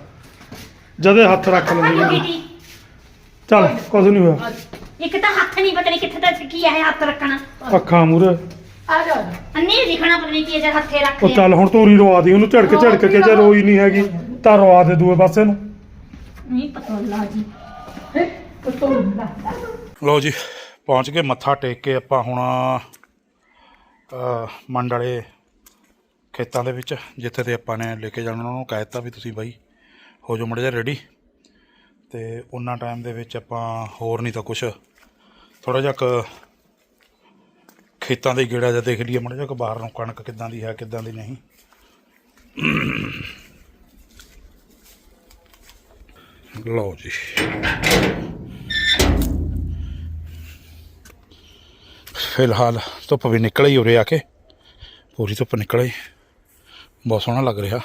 ਜਦੇ ਹੱਥ ਰੱਖ ਲੈਂਦੀ ਚੱਲ ਕੁਝ ਨਹੀਂ ਹੋਇਆ। ਤਾਂ ਹੱਥ ਨਹੀਂ ਪਤਾ ਨਹੀਂ ਕਿੱਥੇ ਤੱਕ ਕੀ ਹੈ ਹੱਥ ਰੱਖਣਾ। ਅੱਖਾਂ ਮੂਰੇ ਆ ਜਾਓ। ਅੰਨੀ ਦਿਖਣਾ ਪਤਾ ਨਹੀਂ ਕੀ ਹੈ ਹੱਥੇ ਰੱਖ ਉਹ ਚੱਲ ਹੁਣ ਤੋਰੀ ਰਵਾ ਦੀ ਉਹਨੂੰ ਝੜਕ ਝੜਕ ਕੇ ਜੇ ਰੋਈ ਨਹੀਂ ਹੈਗੀ ਤਾਂ ਰਵਾ ਦੇ ਦੂਏ ਪਾਸੇ ਨੂੰ। ਨਹੀਂ ਪਤਾ ਲਾ ਜੀ। ਤੋਂ ਲਾ। ਲਓ ਜੀ ਪਹੁੰਚ ਕੇ ਮੱਥਾ ਟੇਕ ਕੇ ਆਪਾਂ ਹੁਣ ਅ, ਮੰਡ ਵਾਲੇ ਖੇਤਾਂ ਦੇ ਵਿੱਚ, ਜਿੱਥੇ ਤੇ ਆਪਾਂ ਨੇ ਲੈ ਕੇ ਜਾਣਾ, ਉਹਨਾਂ ਨੂੰ ਕਹਿ ਦਿੱਤਾ ਵੀ ਤੁਸੀਂ ਬਾਈ ਹੋ ਜਾਓ ਮੜੇ ਜਿਹਾ ਰੈਡੀ ਤੇ ਉਹਨਾਂ ਟਾਈਮ ਦੇ ਵਿੱਚ ਆਪਾਂ ਹੋਰ ਨਹੀਂ ਤਾਂ ਕੁਛ। ਥੋੜਾ ਜਿਹਾ ਕੁ ਖੇਤਾਂ ਦੇ ਗੇੜਾ ਜਿਹਾ ਦੇਖ ਲਈਏ, ਮੜੇ ਜਿਹਾ ਕਿ ਬਾਹਰ ਨੂੰ ਕਣਕ ਕਿੱਦਾਂ ਦੀ ਹੈ, ਕਿੱਦਾਂ ਦੀ ਨਹੀਂ। ਲਓ ਜੀ। ਫਿਲਹਾਲ ਧੁੱਪ ਵੀ ਨਿਕਲ ਹੀ ਉਰੇ ਆ ਕੇ। ਪੂਰੀ ਧੁੱਪ ਨਿਕਲ ਆਈ। ਬਹੁਤ ਸੋਹਣਾ ਲੱਗ ਰਿਹਾ।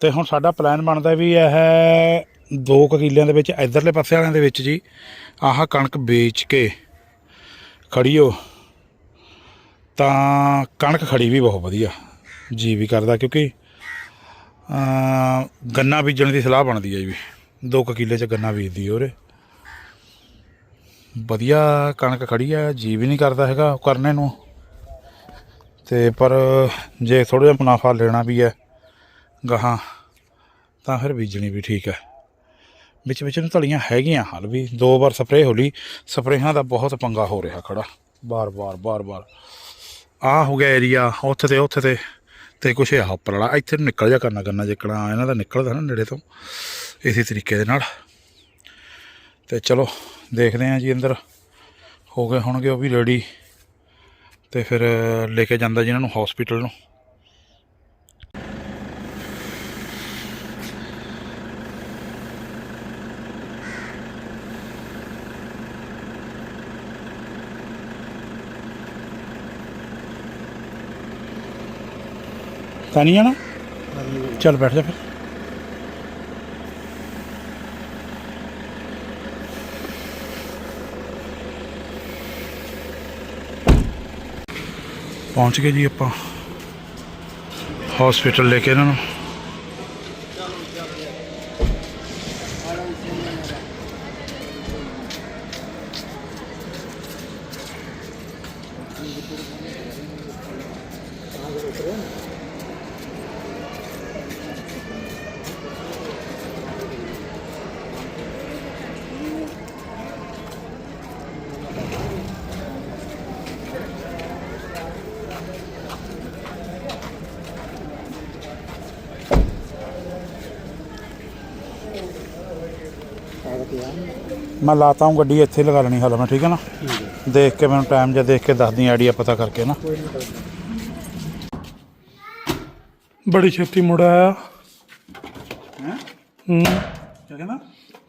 ਤੇ ਹੁਣ ਸਾਡਾ ਪਲਾਨ ਬਣਦਾ ਵੀ ਇਹ ਦੋ ਕਕੀਲਿਆਂ ਦੇ ਵਿੱਚ, ਇਧਰਲੇ ਪਾਸੇ ਵਾਲਿਆਂ ਦੇ ਵਿੱਚ ਜੀ, ਆਹ ਕਣਕ ਵੇਚ ਕੇ ਖੜੀਓ ਤਾਂ ਕਣਕ ਖੜੀ ਵੀ ਬਹੁਤ ਵਧੀਆ, ਜੀ ਵੀ ਕਰਦਾ ਕਿਉਂਕਿ ਗੰਨਾ ਬੀਜਣ ਦੀ ਸਲਾਹ ਬਣਦੀ ਹੈ ਜੀ ਦੋ ਕਕੀਲੇ ਚ ਗੰਨਾ ਬੀਜਦੀ ਹੈ ਉਰੇ। ਵਧੀਆ ਕਣਕ ਖੜੀ ਆ, ਜੀ ਵੀ ਨਹੀਂ ਕਰਦਾ ਹੈਗਾ ਉਹ ਕਰਨੇ ਨੂੰ। ਤੇ ਪਰ ਜੇ ਥੋੜਾ ਜਿਹਾ ਮੁਨਾਫਾ ਲੈਣਾ ਵੀ ਹੈ ਗਾਹਾਂ, ਤਾਂ ਫਿਰ ਬੀਜਣੀ ਵੀ ਠੀਕ ਹੈ। ਵਿੱਚ ਵਿੱਚ ਨੂੰ ਧਲੀਆਂ ਹੈਗੀਆਂ ਹਾਲ ਵੀ, ਦੋ ਵਾਰ ਸਪਰੇਅ ਹੋ ਲਈ, ਸਪਰੇਹਾਂ ਦਾ ਬਹੁਤ ਪੰਗਾ ਹੋ ਰਿਹਾ ਖੜਾ ਬਾਰ ਬਾਰ ਬਾਰ ਬਾਰ ਆ ਹੋ ਗਿਆ ਏਰੀਆ ਉੱਥੇ ਤੇ ਉੱਥੇ ਤੇ ਤੇ ਕੁਛ ਆ ਉੱਪਰ ਵਾਲਾ, ਇੱਥੇ ਨਿਕਲ ਜਾ ਕਰਨਾ ਕਰਨਾ ਜਿਕਣਾ, ਇਹਨਾਂ ਦਾ ਨਿਕਲਦਾ ਨਾ ਨੇੜੇ ਤੋਂ, ਇਸੇ ਤਰੀਕੇ ਦੇ ਨਾਲ। ਤੇ ਚਲੋ, ਦੇਖਦੇ ਹਾਂ ਜੀ ਅੰਦਰ, ਹੋ ਗਏ ਹੋਣਗੇ ਉਹ ਵੀ ਰੈਡੀ ਤੇ ਫਿਰ ਲੈ ਕੇ ਜਾਂਦਾ ਜੀ ਇਹਨਾਂ ਨੂੰ ਹਸਪੀਟਲ ਨੂੰ। ਤਾਂ ਨਹੀਂ ਜਾਣਾ? ਚੱਲ ਬੈਠ ਜਾ ਫਿਰ। ਪਹੁੰਚ ਗਏ ਜੀ ਆਪਾਂ। ਹਸਪੀਟਲ ਲੈ ਕੇ ਇਹਨਾਂ ਨੂੰ। ਮੈਂ ਲਾਤਾ ਹੂੰ ਗੱਡੀ ਇੱਥੇ ਲਗਾ ਲੈਣੀ ਹਾਲ ਮੈਂ ਠੀਕ ਹੈ ਨਾ? ਦੇਖ ਕੇ ਮੈਨੂੰ ਟਾਈਮ ਜਿਹਾ ਦੇਖ ਕੇ ਦੱਸਦੀ ਆਈਡੀਆ ਪਤਾ ਕਰਕੇ ਨਾ। ਬੜੀ ਛੇਤੀ ਮੁੜ ਆਇਆ। ਹੈ? ਹੂੰ। ਕੀ ਕਹਿੰਦਾ?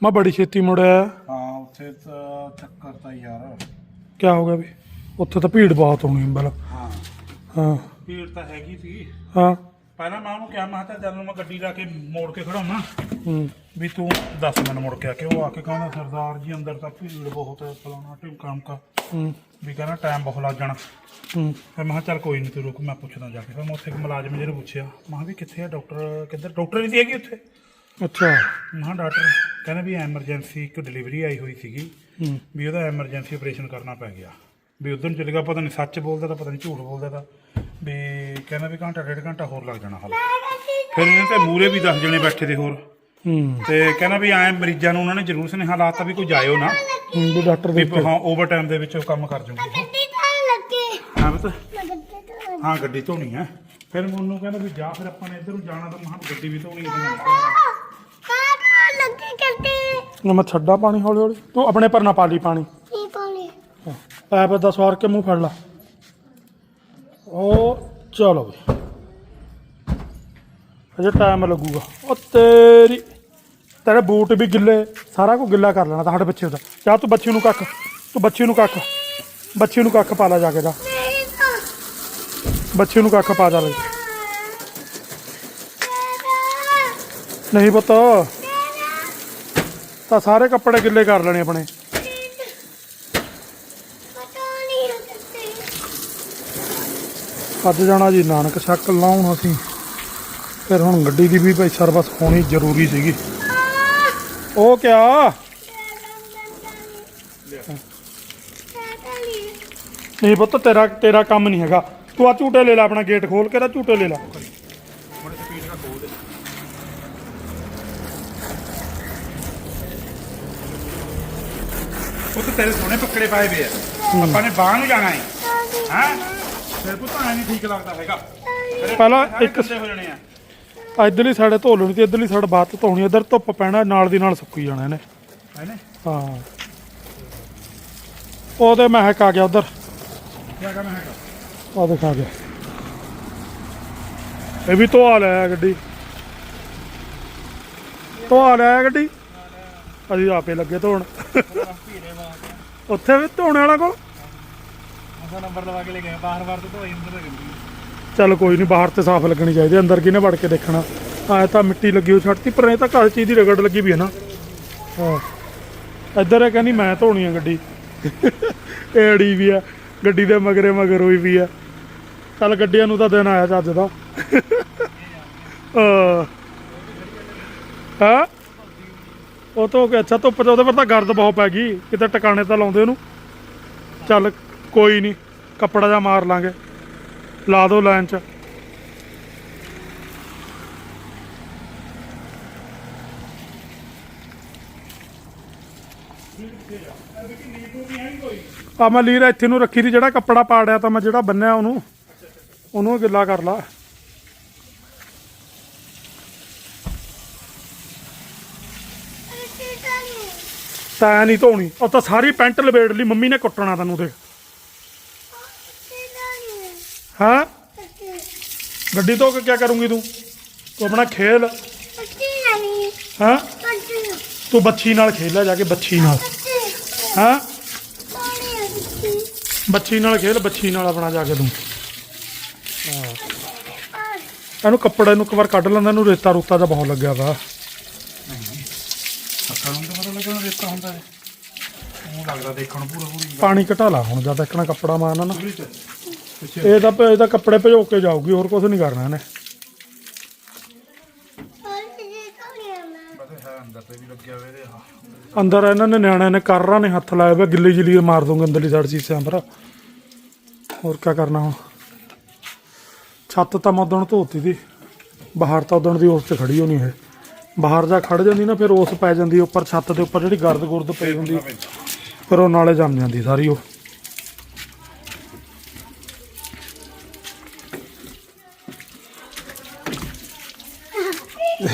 ਮੈਂ ਬੜੀ ਛੇਤੀ ਮੁੜ ਆਇਆ। ਹਾਂ ਉੱਥੇ ਤਾਂ ਚੱਕਰ ਤਾਂ ਯਾਰ। ਕੀ ਹੋ ਗਿਆ ਵੀ? ਉੱਥੇ ਤਾਂ ਭੀੜ ਬਹੁਤ ਹੋਣੀ ਬਲ। ਹਾਂ। ਹਾਂ। ਭੀੜ ਤਾਂ ਹੈਗੀ ਸੀ। ਹਾਂ। ਪਹਿਲਾਂ ਮੈਂ ਉਹਨੂੰ ਕਿਹਾ ਮੈਂ ਕਿਹਾ ਚੱਲ ਜਦ ਨੂੰ ਮੈਂ ਗੱਡੀ ਲਾ ਕੇ ਮੋੜ ਕੇ ਖੜਾਉਣਾ ਹੂੰ। ਵੀ ਤੂੰ ਦੱਸ ਮੈਨੂੰ ਮੁੜ ਕੇ ਆ ਕੇ। ਉਹ ਆ ਕੇ ਕਹਿੰਦਾ ਸਰਦਾਰ ਜੀ ਅੰਦਰ ਤਾਂ ਭੀੜ ਬਹੁਤ ਹੈ ਫਲਾਣਾ ਢਿਮਕਾ ਮਕਾ ਹੂੰ। ਵੀ ਕਹਿੰਦਾ ਟਾਈਮ ਬਹੁਤ ਲੱਗ ਜਾਣਾ। ਹੂੰ। ਫਿਰ ਮੈਂ ਕਿਹਾ ਚੱਲ ਕੋਈ ਨਹੀਂ ਤੂੰ ਰੁਕ ਮੈਂ ਪੁੱਛਦਾ ਜਾ ਕੇ। ਫਿਰ ਮੈਂ ਉੱਥੇ ਇੱਕ ਮੁਲਾਜ਼ਮ ਜਿਹਨੂੰ ਪੁੱਛਿਆ ਮੈਂ ਕਿਹਾ ਵੀ ਕਿੱਥੇ ਆ ਡਾਕਟਰ? ਕਿੱਧਰ? ਡਾਕਟਰ ਨਹੀਂ ਸੀ ਹੈਗੀ ਉੱਥੇ? ਅੱਛਾ। ਮੈਂ ਕਿਹਾ ਡਾਕਟਰ ਕਹਿੰਦਾ ਵੀ ਐਮਰਜੈਂਸੀ ਇੱਕ ਡਿਲੀਵਰੀ ਆਈ ਹੋਈ ਸੀਗੀ। ਹੂੰ। ਵੀ ਉਹਦਾ ਐਮਰਜੈਂਸੀ ਆਪਰੇਸ਼ਨ ਕਰਨਾ ਪੈ ਗਿਆ। ਵੀ ਉਧਰ ਨੂੰ ਚਲੇ ਗਿਆ ਪਤਾ ਨਹੀਂ ਸੱਚ ਬੋਲਦਾ ਤਾਂ ਪਤਾ ਨਹੀਂ ਝੂਠ ਬੋਲਦਾ ਤਾਂ। ਵੀ ਕਹਿੰਦਾ ਵੀ ਘੰਟਾ ਡੇਢ ਘੰਟਾ ਹੋਰ ਲੱਗ ਜਾਣਾ ਹਾਲੇ। ਫਿਰ ਇਹਨਾਂ ਤੇ ਮੂਰੇ ਵੀ 10 ਜਣੇ ਬੈਠੇ ਤੇ ਹੋਰ। ਹੂੰ। ਤੇ ਕਹਿੰਦਾ ਵੀ ਐ ਮਰੀਜ਼ਾਂ ਨੂੰ ਉਹਨਾਂ ਨੇ ਜ਼ਰੂਰ ਸੁਨੇਹਾ ਲਾਤਾ ਵੀ ਕੋਈ ਜਾਇਓ ਨਾ। ਹੂੰ ਵੀ ਡਾਕਟਰ ਵੀ ਦੇ ਹਾਂ ਓਵਰ ਟਾਈਮ ਦੇ ਵਿੱਚ ਉਹ ਕੰਮ ਕਰ ਜੂਗੀ। ਗੱਡੀ ਤਾਂ ਲੱਗੇ ਹਾਂ ਬਤ। ਮੈਂ ਗੱਡੀ ਤਾਂ ਹਾਂ ਗੱਡੀ ਧੋਣੀ ਹੈ। ਫਿਰ ਮੈਨੂੰ ਕਹਿੰਦਾ ਵੀ ਜਾ ਫਿਰ ਆਪਾਂ ਨੇ ਇੱਧਰ ਨੂੰ ਜਾਣਾ ਤਾਂ ਮਹਾਂ ਗੱਡੀ ਵੀ ਧੋਣੀ ਹੈ। ਕਾਹ ਲੱਗੇ ਗੱਡੀ ਨਾ ਮੈਂ ਛੱਡਾ ਪਾਣੀ ਹੌਲੀ ਹੌਲੀ ਤੂੰ ਆਪਣੇ ਪਰ ਨਾ ਪਾ ਲਈ ਪਾਣੀ। ਪੈਪ ਦਾ ਸਵਾਰ ਕੇ ਮੂੰਹ ਫੜ ਲਾ। ਉਹ, ਚਲੋ ਵੀ। ਅਜੇ ਟਾਈਮ ਲੱਗੂਗਾ। ਉਹ ਤੇਰੀ, ਤੇਰੇ ਬੂਟ ਵੀ ਗਿੱਲੇ। ਸਾਰਾ ਕੁ ਗਿੱਲਾ ਕਰ ਲੈਣਾ ਤਾਂ ਸਾਡੇ ਬੱਚੇ ਦਾ। ਜਾ ਤੂੰ ਬੱਚੀ ਨੂੰ ਕੱਖ, ਤੂੰ ਬੱਚੀ ਨੂੰ ਕੱਖ। ਬੱਚੀ ਨੂੰ ਕੱਖ ਪਾ ਲੈ ਜਾ ਕੇ ਜਾ। ਨਹੀਂ ਬੱਚੀ ਨੂੰ ਕੱਖ ਪਾ ਜਾ ਨਹੀਂ ਪੁੱਤ। ਤਾਂ ਸਾਰੇ ਕੱਪੜੇ ਗਿੱਲੇ ਕਰ ਲੈਣੇ ਆਪਣੇ ਪਤਾ ਨਹੀਂ ਲੱਗਦੇ ਅੱਜ ਜਾਣਾ ਜੀ ਨਾਨਕ ਛੱਕ ਲਾਉਣ ਅਸੀਂ। ਫਿਰ ਹੁਣ ਗੱਡੀ ਦੀ ਵੀ ਭਾਈ ਸਰਵਿਸ ਹੋਣੀ ਜ਼ਰੂਰੀ ਸੀਗੀ। ਉਹ ਕਿਆ? ਨਹੀਂ ਪੁੱਤ ਤੇਰਾ ਤੇਰਾ ਕੰਮ ਨਹੀਂ ਹੈਗਾ। ਤੂੰ ਆ ਝੂਟੇ ਲੈ ਲੈ ਆਪਣਾ ਗੇਟ ਖੋਲ ਕੇ ਨਾ ਝੂਟੇ ਲੈ ਲੈ। ਉਹ ਤਾਂ ਤੇਰੇ ਸੋਹਣੇ ਪੱਕੜੇ ਪਾਏ ਵੇ ਆ। ਆਪਾਂ ਨੇ ਬਾਹਰ ਨੂੰ ਜਾਣਾ ਹੈ ਹੈ? ਫਿਰ ਪੁੱਤ ਐ ਨਹੀਂ ਠੀਕ ਲੱਗਦਾ ਹੈਗਾ। ਤੇਰੇ ਪਹਿਲਾਂ ਸਾਰੇ ਇੱਕ- ਗੰਦੇ ਹੋ ਜਾਣੇ ਆ। ਇਧਰਲੀ ਸਾਈਡ ਧੋ ਲੈਣੀ ਤੇ ਇਧਰਲੀ ਸਾਈਡ ਬਾਤ ਧੋਣੀ ਇਧਰ ਧੁੱਪ ਪੈਣਾ ਨਾਲ ਦੀ ਨਾਲ ਸੁੱਕੀ ਜਾਣਾ ਇਹਨੇ। ਹੈਨੇ ਹਾਂ। ਉਹਦੇ ਮਹਿਕ ਆ ਗਿਆ ਉਧਰ। ਕੀ ਕਰਨਾ ਹੈਗਾ? ਆ ਦਿਖਾ ਗਿਆ। ਇਹ ਵੀ ਧੋਆ ਲਿਆ ਗੱਡੀ। ਧੋਆ ਲਿਆ ਗੱਡੀ। ਅਸੀਂ ਆਪੇ ਲੱਗੇ ਧੋਣ। ਉੱਥੇ ਵੀ ਧੋਣੇ ਵਾਲਾ ਕੋਲ? ਉਹਦਾ ਨੰਬਰ ਲਵਾ ਕੇ ਲੈ ਗਏ ਬਾਹਰ ਬਾਹਰ ਤੋਂ ਧੋਈ ਅੰਦਰ ਗੰਦੀ ਚੱਲ ਕੋਈ ਨਹੀਂ, ਬਾਹਰ ਤੇ ਸਾਫ਼ ਲੱਗਣੀ ਚਾਹੀਦੀ ਅੰਦਰ ਕਿਹਨੇ ਵੜ ਕੇ ਦੇਖਣਾ? ਆਏ ਤਾਂ ਮਿੱਟੀ ਲੱਗੀ ਹੋਈ ਛੱਡਤੀ ਪਰ ਇਹ ਤਾਂ ਘਰ ਚੀਜ਼ ਦੀ ਰਗੜ ਲੱਗੀ ਵੀ ਹੈ ਨਾ। ਹਾਂ। ਇੱਧਰ ਇਹ ਕਹਿੰਦੀ, ਮੈਂ ਧੋਣੀ ਆ ਗੱਡੀ। ਇਹ ਵੀ ਆ, ਗੱਡੀ ਦੇ ਮਗਰੇ ਮਗਰ ਹੋਈ ਵੀ ਆ। ਚੱਲ ਗੱਡੀਆਂ ਨੂੰ ਤਾਂ ਦਿਨ ਆਇਆ ਚੱਜ ਦਾ। ਹਾਂ। ਹਾਂ? ਉਹ ਤੋਂ ਕਿ ਅੱਛਾ, ਧੁੱਪ ਚ ਉਹਦੇ ਪਰ ਤਾਂ ਗਰਦ ਬਹੁਤ ਪੈ ਗਈ, ਕਿਤੇ ਟਿਕਾਣੇ ਤਾਂ ਲਾਉਂਦੇ ਉਹਨੂੰ। ਚੱਲ ਕੋਈ ਨਹੀਂ ਕੱਪੜਾ ਜਾ ਮਾਰ ਲਾਂਗੇ। ਲਾ ਦੋ ਲਾਈਨ ਚ। ਆ ਮੈਂ ਲੀਰ ਇੱਥੇ ਨੂੰ ਰੱਖੀ ਦੀ ਜਿਹੜਾ ਕੱਪੜਾ ਪਾੜਿਆ ਤਾਂ ਮੈਂ ਜਿਹੜਾ ਬੰਨਿਆ ਉਹਨੂੰ ਉਹਨੂੰ ਗਿੱਲਾ ਕਰ ਲਾ। ਤੈਂ ਨਹੀਂ। ਧੋਣੀ ਉਹ ਤਾਂ ਸਾਰੀ ਪੈਂਟ ਲਵੇੜ ਲਈ ਮੰਮੀ ਨੇ ਕੁੱਟਣਾ ਤੈਨੂੰ ਦੇਖ। ਹਾਂ? ਗੱਡੀ ਧੋ ਕੇ ਕੀ ਕਰੂੰਗੀ ਤੂੰ? ਤੂੰ ਆਪਣਾ ਖੇਲ। ਹਾਂ? ਤੂੰ ਬੱਚੀ ਨਾਲ ਖੇਲ ਲੈ ਜਾ ਕੇ ਬੱਚੀ ਨਾਲ। ਹਾਂ? ਬੱਚੀ ਨਾਲ ਖੇਲ ਬੱਚੀ ਨਾਲ ਆਪਣਾ ਜਾ ਕੇ ਤੂੰ। ਹਾਂ। ਇਹਨੂੰ ਕੱਪੜੇ ਨੂੰ ਇੱਕ ਵਾਰ ਕੱਢ ਲੈਂਦਾ ਇਹਨੂੰ ਰੇਤਾ ਰੂਤਾ ਦਾ ਬਹੁਤ ਲੱਗਿਆ ਵਾ। ਪਾਣੀ ਘਟਾ ਲਾ ਹੁਣ ਜਦ ਤੱਕ ਨਾ ਕੱਪੜਾ ਮਾਰਨਾ ਨਾ ਇਹ ਤਾਂ ਇਹ ਤਾਂ ਕੱਪੜੇ ਭਿਜੋ ਕੇ ਜਾਊਗੀ, ਹੋਰ ਕੁਝ ਨਹੀਂ ਕਰਨਾ ਇਹਨੇ। ਅੰਦਰ ਇਹਨਾਂ ਨੇ ਨਿਆਣਿਆਂ ਨੇ ਕਰਰਾਂ ਨੇ, ਹੱਥ ਲਾਇਆ ਵੇ, ਗਿੱਲੀ ਜਿਲੀ ਮਾਰ ਦੂੰਗੇ ਅੰਦਰਲੀ ਸਾਈਡ ਸੀਸਿਆਂ ਪਰ। ਹੋਰ ਕੀ ਕਰਨਾ ਹੁਣ? ਛੱਤ ਤਾਂ ਮੈਂ ਧੋਤੀ ਦੀ ਬਾਹਰ ਤਾਂ ਉਦਣ ਦੀ ਉਸ ਤੇ ਖੜੀ ਹੋਣੀ ਹੈ ਬਾਹਰ ਜਾ ਖੜ ਜਾਂਦੀ ਨਾ, ਫਿਰ ਉਸ ਪੈ ਜਾਂਦੀ, ਉੱਪਰ ਛੱਤ ਦੇ ਉੱਪਰ ਜਿਹੜੀ ਗਰਦ ਗੁਰਦ ਪਈ ਹੁੰਦੀ, ਫਿਰ ਉਹ ਨਾਲੇ ਜੰਮ ਜਾਂਦੀ ਸਾਰੀ ਉਹ।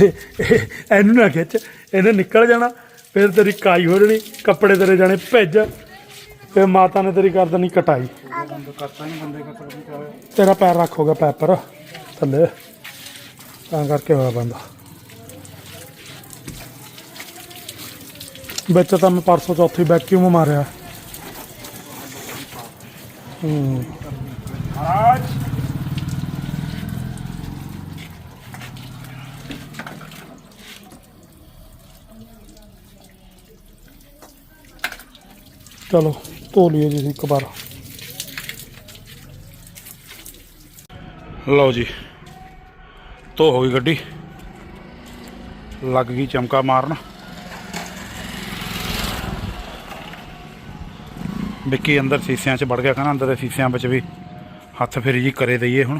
ਇਹਨੂੰ ਨਾ ਖਿੱਚ, ਇਹਨੇ ਨਿਕਲ ਜਾਣਾ, ਫਿਰ ਤੇਰੀ ਕਾਈ ਹੋ ਜਾਣੀ, ਕੱਪੜੇ ਤੇਰੇ ਜਾਣੇ ਭਿੱਜ, ਫਿਰ ਮਾਤਾ ਨੇ ਤੇਰੀ ਕਰ ਕਟਾਈ। ਤੇਰਾ ਪੈਰ ਰੱਖ ਪੈਪਰ, ਥੱਲੇ। ਤਾਂ ਕਰਕੇ ਹੋਇਆ ਬੰਦਾ। ਵਿੱਚ ਤਾਂ ਮੈਂ ਪਰਸੋਂ ਚੌਥੀ ਵੈਕਿਊਮ ਮਾਰਿਆ। ਹੂੰ। ਮਹਾਰਾਜ! ਚਲੋ, ਧੋ ਲਈਏ ਜੀ ਇੱਕ ਵਾਰ। ਲਓ ਜੀ, ਧੋ ਹੋ ਗਈ ਗੱਡੀ। ਲੱਗ ਗਈ ਚਮਕਾ ਮਾਰਨ। ਵਿੱਕੀ ਅੰਦਰ ਸੀਸਿਆਂ 'ਚ ਵੜ ਗਿਆ ਕਹਿੰਦਾ, ਅੰਦਰ ਦੇ ਸੀਸਿਆਂ ਵਿੱਚ ਵੀ ਹੱਥ ਫੇਰੀ ਜੀ ਕਰੇ ਦਈਏ ਹੁਣ।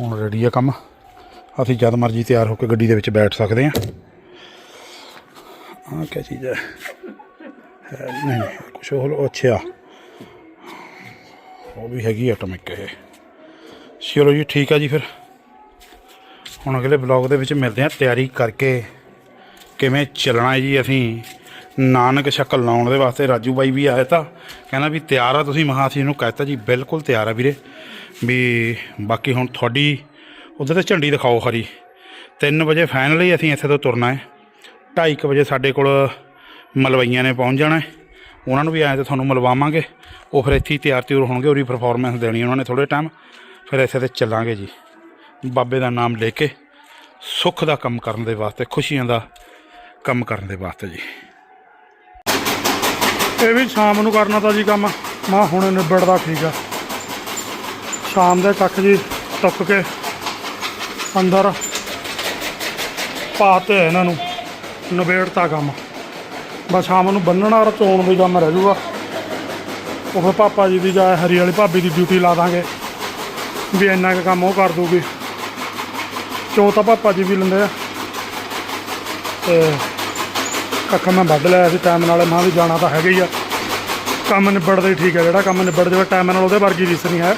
ਹੁਣ ਰੈਡੀ ਆ ਕੰਮ। ਅਸੀਂ ਜਦ ਮਰਜ਼ੀ ਤਿਆਰ ਹੋ ਕੇ ਗੱਡੀ ਦੇ ਵਿੱਚ ਬੈਠ ਸਕਦੇ ਹਾਂ। ਆਹ ਕੀ ਚੀਜ਼ ਹੈ? ਨਹੀਂ ਨਹੀਂ, ਕੁਛ ਹੋਰ ਅੱਛਾ। ਉਹ ਵੀ ਹੈਗੀ ਆਟੋਮੈਟਿਕ ਇਹ। ਚਲੋ ਜੀ, ਠੀਕ ਆ ਜੀ ਫਿਰ। ਹੁਣ ਅਗਲੇ ਬਲੌਗ ਦੇ ਵਿੱਚ ਮਿਲਦੇ ਹਾਂ। ਤਿਆਰੀ ਕਰਕੇ ਕਿਵੇਂ ਚੱਲਣਾ ਜੀ ਅਸੀਂ। ਨਾਨਕ ਸ਼ਕਲ ਲਾਉਣ ਦੇ ਵਾਸਤੇ ਰਾਜੂ ਬਾਈ ਵੀ ਆਇਆ ਤਾਂ ਕਹਿੰਦਾ ਵੀ ਤਿਆਰ ਆ ਤੁਸੀਂ। ਮਹਾ ਅਸੀਂ ਇਹਨੂੰ ਕਹਿਤਾ ਜੀ, ਬਿਲਕੁਲ ਤਿਆਰ ਆ ਵੀਰੇ। ਵੀ ਬਾਕੀ ਹੁਣ ਤੁਹਾਡੀ ਉਧਰ ਤੇ ਝੰਡੀ ਦਿਖਾਓ ਹਰੀ। 3 ਵਜੇ ਫਾਈਨਲੀ ਅਸੀਂ ਇੱਥੇ ਤੋਂ ਤੁਰਨਾ ਹੈ। 2:30 ਵਜੇ ਸਾਡੇ ਕੋਲ ਮਲਵਈਆਂ ਨੇ ਪਹੁੰਚ ਜਾਣਾ ਹੈ। ਉਹਨਾਂ ਨੂੰ ਵੀ ਆਏ ਤੇ ਤੁਹਾਨੂੰ ਮਿਲਵਾਵਾਂਗੇ। ਉਹ ਫਿਰ ਇੱਥੇ ਹੀ ਤਿਆਰ ਤਿਉਰ ਹੋਣਗੇ, ਉਹਦੀ ਪਰਫਾਰਮੈਂਸ ਦੇਣੀ ਉਹਨਾਂ ਨੇ ਥੋੜੇ ਟਾਈਮ ਫਿਰ ਇੱਥੇ ਤੇ ਚੱਲਾਂਗੇ ਜੀ। ਬਾਬੇ ਦਾ ਨਾਮ ਲੈ ਕੇ ਸੁੱਖ ਦਾ ਕੰਮ ਕਰਨ ਦੇ ਵਾਸਤੇ, ਖੁਸ਼ੀਆਂ ਦਾ ਕੰਮ ਕਰਨ ਦੇ ਵਾਸਤੇ ਜੀ। ਇਹ ਵੀ ਸ਼ਾਮ ਨੂੰ ਕਰਨਾ ਤਾਂ ਜੀ ਕੰਮ। ਮੈਂ ਹੁਣ ਨਿਬੜਦਾ ਠੀਕ ਆ। ਸ਼ਾਮ ਦੇ ਤੱਕ ਜੀ ਟੱਪ ਕੇ ਅੰਦਰ ਪਾਤੇ ਇਹਨਾਂ ਨੂੰ, ਨਿਬੇੜਤਾ ਕੰਮ। ਬਸ ਸ਼ਾਮ ਨੂੰ ਬੰਨਣਾ ਔਰ ਚੋਣ ਦੀ ਕੰਮ ਰਹਿ ਜੂਗਾ ਉਹ ਫਿਰ ਪਾਪਾ ਜੀ ਦੀ ਜਾਂ ਹਰੀ ਵਾਲੀ ਭਾਬੀ ਦੀ ਡਿਊਟੀ ਲਾ ਦਾਂਗੇ, ਵੀ ਇੰਨਾ ਕੁ ਕੰਮ ਉਹ ਕਰ ਦੂਗੀ ਚੋ ਤਾਂ ਪਾਪਾ ਜੀ ਵੀ ਲੈਂਦੇ ਆ। ਤੇ ਕੱਖ ਮੈਂ ਵੱਢ ਲਿਆ ਸੀ ਟਾਈਮ ਨਾਲ ਮਾਂ ਵੀ ਜਾਣਾ ਤਾਂ ਹੈਗਾ ਹੀ ਆ। ਕੰਮ ਨਿਬੜਦਾ ਹੀ ਠੀਕ ਹੈ ਜਿਹੜਾ ਕੰਮ ਨਿਬੜ ਜਾਵੇ ਟਾਈਮ ਨਾਲ ਉਹਦੇ ਵਰਗੀ ਰੀਸ ਨਹੀਂ ਹੈ।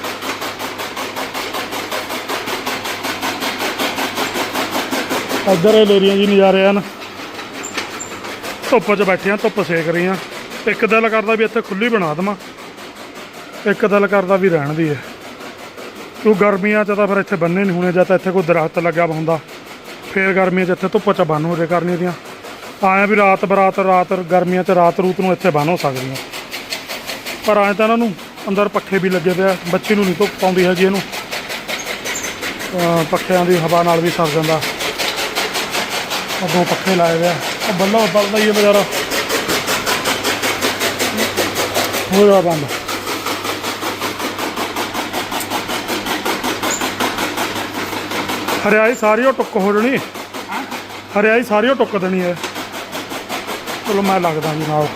ਇੱਧਰ ਇਹ ਲੋਰੀਆਂ ਜੀ ਨਜ਼ਾਰੇ ਹਨ। ਧੁੱਪ 'ਚ ਬੈਠੇ ਆ ਧੁੱਪ ਸੇਕ ਰਹੀ ਆ ਇੱਕ ਦਿਲ ਕਰਦਾ ਵੀ ਇੱਥੇ ਖੁੱਲੀ ਬਣਾ ਦੇਵਾਂ। ਇੱਕ ਦਿਲ ਕਰਦਾ ਵੀ ਰਹਿਣ ਦੀ ਹੈ। ਕਿਉਂ ਗਰਮੀਆਂ 'ਚ ਤਾਂ ਫਿਰ ਇੱਥੇ ਬੰਨੇ ਨਹੀਂ ਹੋਣੇ, ਜਾਂ ਤਾਂ ਇੱਥੇ ਕੋਈ ਦਰਖਤ ਲੱਗਿਆ ਹੁੰਦਾ। ਫੇਰ ਗਰਮੀਆਂ 'ਚ ਇੱਥੇ ਧੁੱਪ 'ਚ ਬੰਨ ਹੋ ਜੇ ਕਰਨੀ ਦੀਆਂ। ਆਇਆ ਵੀ ਰਾਤ ਬਰਾਤ, ਰਾਤ ਗਰਮੀਆਂ 'ਚ ਰਾਤ ਰੂਤ ਨੂੰ ਇੱਥੇ ਬੰਨ ਹੋ ਸਕਦੀਆਂ। ਪਰ ਐਂ ਤਾਂ ਇਹਨਾਂ ਨੂੰ ਅੰਦਰ ਪੱਖੇ ਵੀ ਲੱਗੇ ਪਿਆ, ਬੱਚੀ ਨੂੰ ਨਹੀਂ ਧੁੱਪ ਪਾਉਂਦੀ ਹੈਗੀ ਇਹਨੂੰ। ਪੱਖਿਆਂ ਦੀ ਹਵਾ ਨਾਲ ਵੀ ਸਰ ਜਾਂਦਾ। ਅੱਗੋਂ ਪੱਖੇ ਲਾਏ ਹੋਏ ਆ। ਉਹ ਬੱਲਾ ਬਲਦਾ ਹੀ ਹੈ ਬਜ਼ਾਰਾ। ਹੋ ਜਾ ਬੰਦ। ਹਰਿਆਈ ਸਾਰੀ ਉਹ ਟੁੱਕ ਹੋ ਜਣੀ। ਹਰਿਆਈ ਸਾਰੀ ਉਹ ਟੁੱਕ ਦੇਣੀ ਹੈ। ਚਲੋ ਮੈਂ ਲੱਗਦਾ ਜੀ ਨਾਲ।